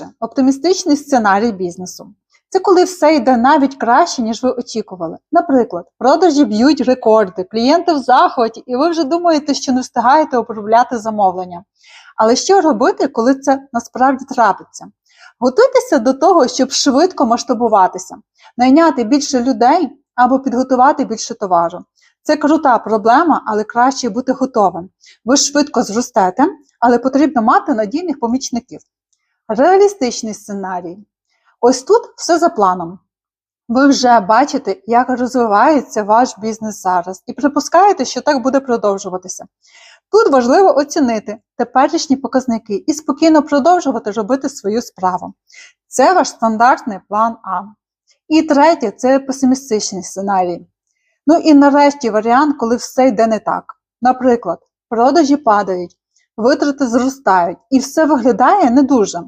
Перше оптимістичний сценарій бізнесу. Це коли все йде навіть краще, ніж ви очікували. Наприклад, продажі б'ють рекорди, клієнти в захваті, і ви вже думаєте, що не встигаєте обробляти замовлення. Але що робити, коли це насправді трапиться? Готуйтеся до того, щоб швидко масштабуватися, найняти більше людей або підготувати більше товару. Це крута проблема, але краще бути готовим. Ви швидко зростете, але потрібно мати надійних помічників. Реалістичний сценарій. Ось тут все за планом. Ви вже бачите, як розвивається ваш бізнес зараз, і припускаєте, що так буде продовжуватися. Тут важливо оцінити теперішні показники і спокійно продовжувати робити свою справу. Це ваш стандартний план А. І третє це песимістичний сценарій. Ну і нарешті варіант, коли все йде не так. Наприклад, продажі падають, витрати зростають, і все виглядає не дуже.